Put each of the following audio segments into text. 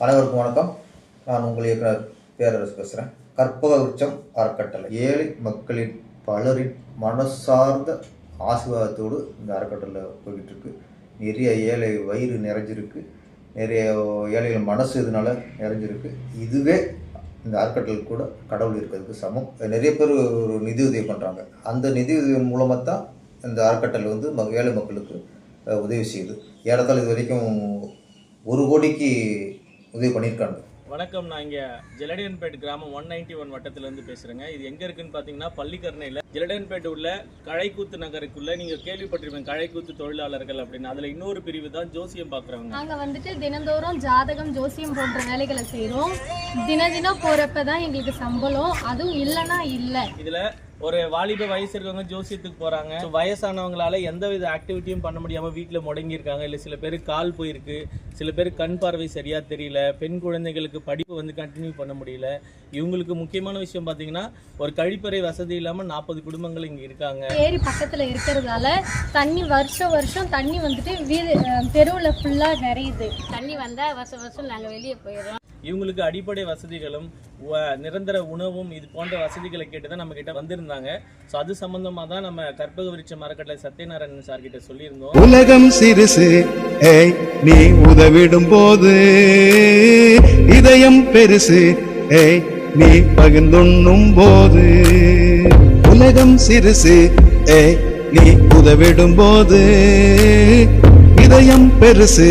அனைவருக்கும் வணக்கம். நான் உங்கள் இயக்குனர் பேரரசு பேசுகிறேன் கற்பக உச்சம் அறக்கட்டளை. ஏழை மக்களின் பலரின் மனசார்ந்த ஆசீர்வாதத்தோடு இந்த அறக்கட்டளை போய்கிட்டு இருக்கு நிறைய ஏழை வயிறு நிறைஞ்சிருக்கு. நிறைய ஏழைகள் மனசு இதனால நிறைஞ்சிருக்கு. இதுவே இந்த அறக்கட்டளை கூட கடவுள் இருக்கிறதுக்கு சமம். நிறைய பேர் ஒரு நிதி உதவி பண்ணுறாங்க அந்த நிதி உதவி மூலமாக தான் இந்த அறக்கட்டளை வந்து ம- ஏழை மக்களுக்கு உதவி செய்யுது. ஏறத்தாழ இது வரைக்கும் ஒரு கோடிக்கு உதவி பண்ணியிருக்காங்க. வணக்கம் நான் இங்கே ஜெலடியன்பேட் கிராமம் ஒன் நைன்டி ஒன் வட்டத்துலேருந்து பேசுகிறேங்க இது எங்கே இருக்குன்னு பார்த்தீங்கன்னா பள்ளிக்கரணையில். ஜெலடியன்பேட் உள்ள கழைக்கூத்து நகருக்குள்ள நீங்கள் கேள்விப்பட்டிருப்பீங்க கழைக்கூத்து தொழிலாளர்கள் அப்படின்னு. அதில் இன்னொரு பிரிவு தான் ஜோசியம் பார்க்குறவங்க நாங்க வந்துட்டு தினந்தோறும் ஜாதகம் ஜோசியம் போன்ற வேலைகளை செய்றோம். தின தினம் போறப்ப தான் எங்களுக்கு சம்பளம். அதுவும் இல்லைன்னா இல்லை. இதில் ஒரு வாலிப வயசு இருக்கவங்க ஜோசியத்துக்கு போகிறாங்க வயசானவங்களால எந்த வித ஆக்டிவிட்டியும் பண்ண முடியாமல் வீட்டில் முடங்கியிருக்காங்க. இல்லை சில பேர் கால் போயிருக்கு. சில பேர் கண் பார்வை சரியாக தெரியல. பெண் குழந்தைகளுக்கு படிப்பு வந்து கண்டினியூ பண்ண முடியல. இவங்களுக்கு முக்கியமான விஷயம் பார்த்தீங்கன்னா ஒரு கழிப்பறை வசதி இல்லாமல் நாற்பது குடும்பங்கள் இங்கே இருக்காங்க. ஏரி பக்கத்துல இருக்கிறதால தண்ணி வருஷம் வருஷம் தண்ணி வந்துட்டு வீடு தெருவுல ஃபுல்லா நிறையுது. தண்ணி வந்தால் வருஷம் வருஷம் நாங்கள் வெளியே போயிடுறோம். இவங்களுக்கு அடிப்படை வசதிகளும் நிரந்தர உணவும் இது போன்ற வசதிகளை கேட்டு தான் நம்ம கிட்ட வந்திருந்தாங்க. ஸோ அது சம்பந்தமாக தான் நம்ம கற்பக விருட்ச மரக்கட்டளை சத்யநாராயணன் சார் கிட்ட சொல்லியிருந்தோம். உலகம் சிறுசு ஏய் நீ உதவிடும் போது இதயம் பெருசு ஏய் நீ பகிர்ந்துண்ணும் போது உலகம் சிறுசு ஏய் நீ உதவிடும் போது இதயம் பெருசு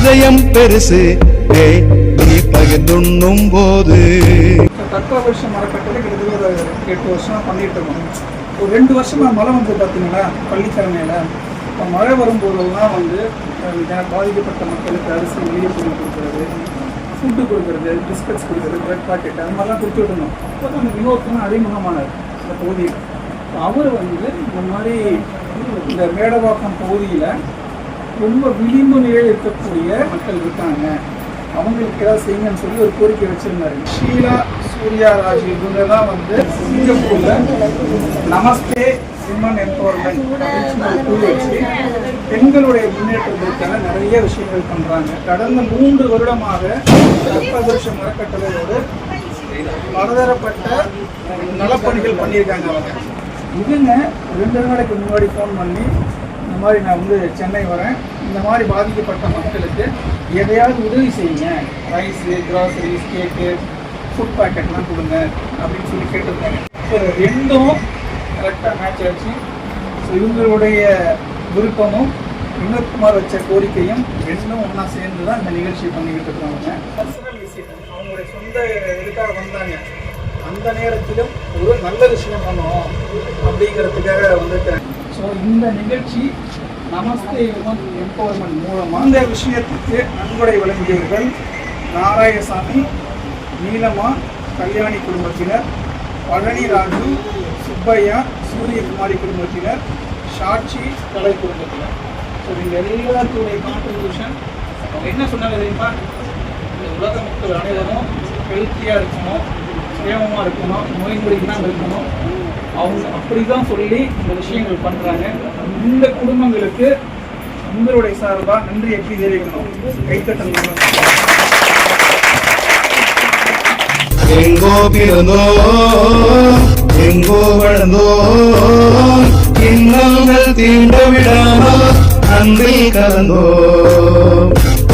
இதயம் பெருசு. நீ பகிர்ந்துண்ணும் போது. தத்துவ வருஷம் மரக்கட்டளை கிட்டத்தட்ட ஒரு எட்டு வருஷமாக பண்ணிட்டு இருக்கோம். ஒரு ரெண்டு வருஷமாக மழை வந்து பார்த்தீங்கன்னா பள்ளிக்கரணையில் இப்போ மழை வரும்போதெல்லாம் வந்து பாதிக்கப்பட்ட மக்களுக்கு அரிசி வெளியே பொருள் கொடுக்குறது ஃபுட்டு கொடுக்குறது பிஸ்கட்ஸ் கொடுக்குறது பிரெட் பாக்கெட் அந்த மாதிரிலாம் கொடுத்துட்டு இருந்தோம். அப்போ தான் அந்த வினோத்தான் அறிமுகமானார் இந்த பகுதியில். அவர் வந்து இந்த மாதிரி இந்த மேடவாக்கம் பகுதியில் ரொம்ப விளிம்பு நிலையில் இருக்கக்கூடிய மக்கள் இருக்காங்க. அவங்களுக்கு ஏதாவது செய்யுங்கன்னு சொல்லி ஒரு கோரிக்கை வச்சிருந்தாரு. ஷீலா சூர்யா ராஜ் இவங்கெல்லாம் வந்து சிங்கப்பூர்ல நமஸ்தே விமன் எம்பவர்மெண்ட் அப்படின்னு குழு வச்சு பெண்களுடைய முன்னேற்றத்திற்கான நிறைய விஷயங்கள் பண்றாங்க. கடந்த மூன்று வருடமாக கற்பபுருஷ மரக்கட்டளையோடு பலதரப்பட்ட நலப்பணிகள் பண்ணியிருக்காங்க அவங்க. இவங்க ரெண்டு நாளைக்கு முன்னாடி ஃபோன் பண்ணி இந்த மாதிரி நான் வந்து சென்னை வரேன். இந்த மாதிரி பாதிக்கப்பட்ட மக்களுக்கு எதையாவது உதவி செய்யுங்க. ரைஸு கிராசரிஸ் கேக்கு ஃபுட் பேக்கெட்லாம் கொடுங்க அப்படின்னு சொல்லி கேட்டிருந்தாங்க. ஸோ ரெண்டும் கரெக்டாக மேட்ச் ஆச்சு. ஸோ இவங்களுடைய விருப்பமும் வினோத்குமார் வச்ச கோரிக்கையும் ரெண்டும் ஒன்றா சேர்ந்து தான் இந்த நிகழ்ச்சி பண்ணிக்கிட்டு இருக்காங்க பர்சனல் விசிட் அவங்களுடைய சொந்த இதுக்காக வந்தாங்க. அந்த நேரத்திலும் ஒரு நல்ல விஷயம் பண்ணுவோம் அப்படிங்கிறதுக்காக வந்துட்டேன் ஸோ இந்த நிகழ்ச்சி நமஸ்தே உமன் எம்பவர்மெண்ட் மூலமாக இந்த விஷயத்துக்கு நன்கொடை வழங்கியவர்கள் நாராயணசாமி நீலமா கல்யாணி குடும்பத்தினர் பழனி ராஜு சுப்பையா சூரியகுமாரி குடும்பத்தினர் சாட்சி கலை குடும்பத்தினர். ஸோ இந்த எல்லாத்துடைய கான்ட்ரிபியூஷன் அவங்க என்ன சொன்னாங்க தெரியுமா? இந்த உலக மக்கள் அனைவரும் ஹெல்த்தியாக இருக்கணும் சேமமாக இருக்கணும் நோய் நொடி தான் இருக்கணும். அவங்க அப்படி தான் சொல்லி இந்த விஷயங்கள் பண்ணுறாங்க இந்த குடும்பங்களுக்கு உங்களுடைய சார்பாக நன்றி எப்படி தெரிவிக்கணும்? கைத்தட்டல் எங்கோ பிறந்தோ எங்கோ வளர்ந்தோ இன்னல்கள் தீண்ட விடாமல் அன்பில் கலந்தோ.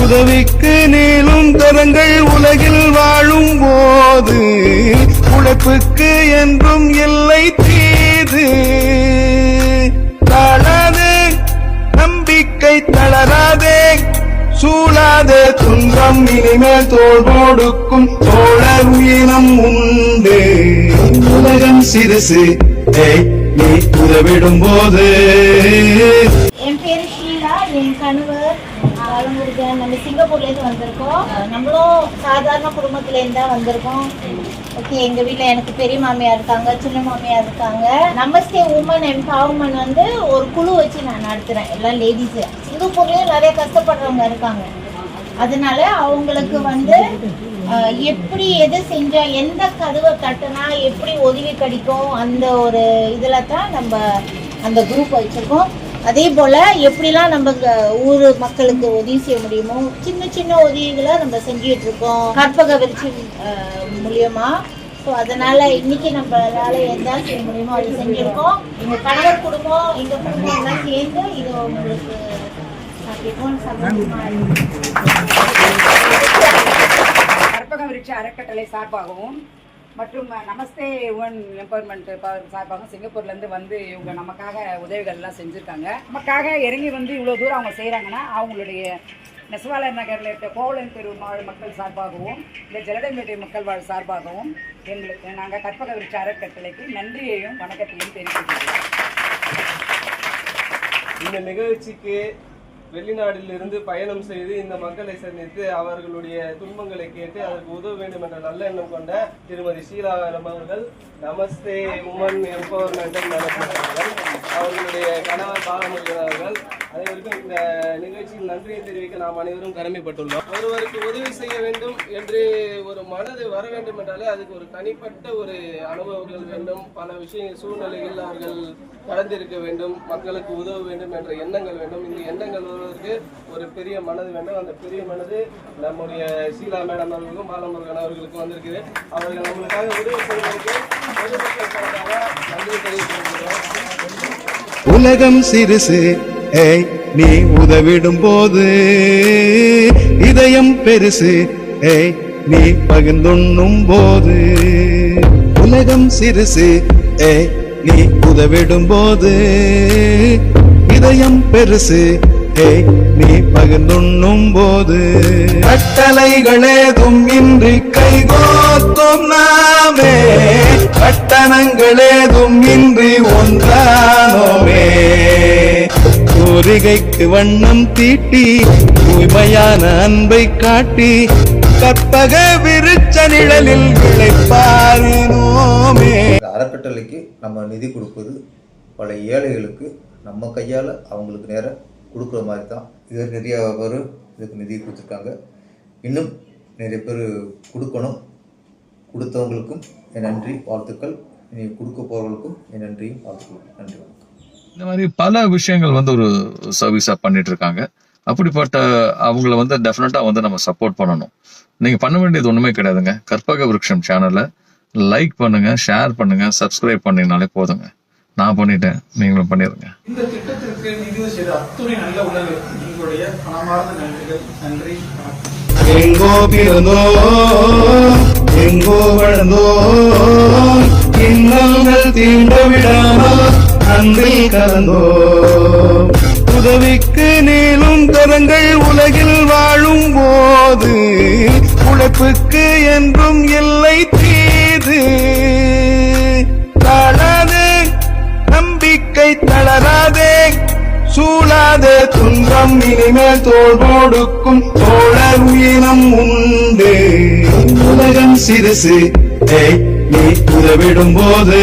உதவிக்கு நீளும் கரங்கள் உலகில் வாழும் போது உழைப்புக்கு என்றும் இல்லை சூழாதே துன்பம் இனிமேல் தோல் போடுக்கும். தோழர் உயிரம் உண்டு. உலகம் சிறுசு. நீ உதவிடும் போது என் பேரு ஷீலா என் கணவர் பாலமுருகன் நம்ம சிங்கப்பூர்லேருந்து வந்திருக்கோம். நம்மளும் சாதாரண குடும்பத்துலேருந்து தான் வந்திருக்கோம். ஓகே எங்கள் வீட்டில் எனக்கு பெரிய மாமியார் இருக்காங்க சின்ன மாமியார் இருக்காங்க. நமஸ்தே உமன் எம்பவர்மெண்ட் வந்து ஒரு குழு வச்சு நான் நடத்துகிறேன் எல்லாம் லேடிஸு சிங்கப்பூர்லேயும் நிறைய கஷ்டப்படுறவங்க இருக்காங்க. அதனால அவங்களுக்கு வந்து எப்படி எது செஞ்சா எந்த கதவை தட்டினா எப்படி உதவி கிடைக்கும் அந்த ஒரு இதில் தான் நம்ம அந்த குரூப் வச்சுருக்கோம். அதே போல் எப்படிலாம் நம்ம ஊர் மக்களுக்கு உதவி செய்ய முடியுமோ சின்ன சின்ன உதவிகளை நம்ம செஞ்சுட்டு இருக்கோம் கற்பக விருட்சி அஹ், மூலியமா. ஸோ அதனால இன்னைக்கு நம்மளால எதா செய்ய முடியுமோ அது செஞ்சுருக்கோம். எங்கள் கணவர் குடும்பம் எங்கள் குடும்பம் எல்லாம் சேர்ந்து இது உங்களுக்கு கற்பக விருட்ச அறக்கட்டளை சார்பாகவும் மற்றும் நமஸ்தே உமன் எம்பவர்மெண்ட் சார்பாகவும் சிங்கப்பூர்லேருந்து வந்து இவங்க நமக்காக உதவிகள்லாம் செஞ்சுருக்காங்க. நமக்காக இறங்கி வந்து இவ்வளோ தூரம் அவங்க செய்கிறாங்கன்னா அவங்களுடைய நெசவாளர் நகரில் இருக்க கோவலன் தெரு மக்கள் சார்பாகவும் இந்த ஜலடம்பேட்டை மக்கள் வாழ் சார்பாகவும் எங்களுக்கு நாங்கள் கற்பக விருட்ச அறக்கட்டளைக்கு நன்றியையும் வணக்கத்தையும் தெரிவித்துக்கிறோம் இந்த நிகழ்ச்சிக்கு வெளிநாட்டிலிருந்து பயணம் செய்து இந்த மக்களை சந்தித்து அவர்களுடைய துன்பங்களை கேட்டு அதற்கு உதவ வேண்டும் என்ற நல்ல எண்ணம் கொண்ட திருமதி ஷீலாவரம் அவர்கள் நமஸ்தே உமன் எம்பவர்மெண்ட் நடத்துகிறார்கள் அவர்களுடைய கணவர் பாலமுருகன் அவர்கள் அதே வரைக்கும் இந்த நிகழ்ச்சியில் நன்றியை தெரிவிக்க நாம் அனைவரும் கடமைப்பட்டுள்ளோம். ஒருவருக்கு உதவி செய்ய வேண்டும் என்று ஒரு மனது வர வேண்டும் என்றாலே அதுக்கு ஒரு தனிப்பட்ட ஒரு அனுபவங்கள் வேண்டும். பல விஷய சூழ்நிலைகள் அவர்கள் கடந்திருக்க வேண்டும். மக்களுக்கு உதவ வேண்டும் என்ற எண்ணங்கள் வேண்டும். இந்த எண்ணங்கள் வருவதற்கு ஒரு பெரிய மனது வேண்டும். அந்த பெரிய மனது நம்முடைய சீலா மேடம் அவர்களுக்கும் பாலமுருகன் அவர்களுக்கும் வந்திருக்குது அவர்கள் நம்மளுக்காக உதவி செய்வதற்கு பொதுமக்கள் நன்றி தெரிவித்துக் உலகம் சிறுசு ஏய் நீ உதவிடும் போது இதயம் பெருசு. ஏய் நீ பகிர்ந்துண்ணும் போது உலகம் சிறுசு. ஏய் நீ உதவிடும் போது இதயம் பெருசு. ஏய் நீ பகிர்ந்துண்ணும் போது கட்டளைகளேதும் இன்றி கைகோத்தும் நாமே. கட்டணங்களேதும் இன்றி கோரிகைக்கு வண்ணம் தீட்டி தூய்மையான அன்பை காட்டி கற்பக விருச்ச நிழலில் விளைப்பாரினோமே அறக்கட்டளைக்கு நம்ம நிதி கொடுப்பது பல ஏழைகளுக்கு நம்ம கையால் அவங்களுக்கு நேராக கொடுக்குற மாதிரி தான் இது நிறைய பேர் இதுக்கு நிதி கொடுத்துருக்காங்க. இன்னும் நிறைய பேர் கொடுக்கணும். கொடுத்தவங்களுக்கும் என் நன்றி வாழ்த்துக்கள். இனி கொடுக்க போகிறவங்களுக்கும் என் நன்றியும் வாழ்த்துக்கள் நன்றி வணக்கம். இந்த மாதிரி பல விஷயங்கள் வந்து ஒரு சர்வீஸா பண்ணிட்டு இருக்காங்க அப்படிப்பட்ட அவங்கள வந்து டெஃபினட்டா வந்து நம்ம சப்போர்ட் பண்ணணும். நீங்க பண்ண வேண்டியது ஒண்ணுமே கிடையாதுங்க. கற்பக விருட்சம் சேனலை லைக் பண்ணுங்க ஷேர் பண்ணுங்க சப்ஸ்கிரைப் பண்ணீங்கனாலே போதுங்க. நான் பண்ணிட்டேன் நீங்களும் பண்ணிடுங்க இந்த திட்டத்திற்கு நிதி செய்த அத்துணை நல்ல உணர்வு உங்களுடைய மனமார்ந்த நன்றிகள் நன்றி வணக்கம். எங்கோ பிறந்தோ எங்கோ வளர்ந்தோம் இன்னங்கள் தீண்ட விடாமல் அன்பில் கலந்தோ. உதவிக்கு நீளும் கரங்கள் உலகில் வாழும் போது உழைப்புக்கு என்றும் இல்லை தீது. தளது நம்பிக்கை தளராதே. சூழாத துன்பம் இனிமேல் தோல் கொடுக்கும் தோழர் உயிரம் உன் சிறுசு நீ உதவிடும் போது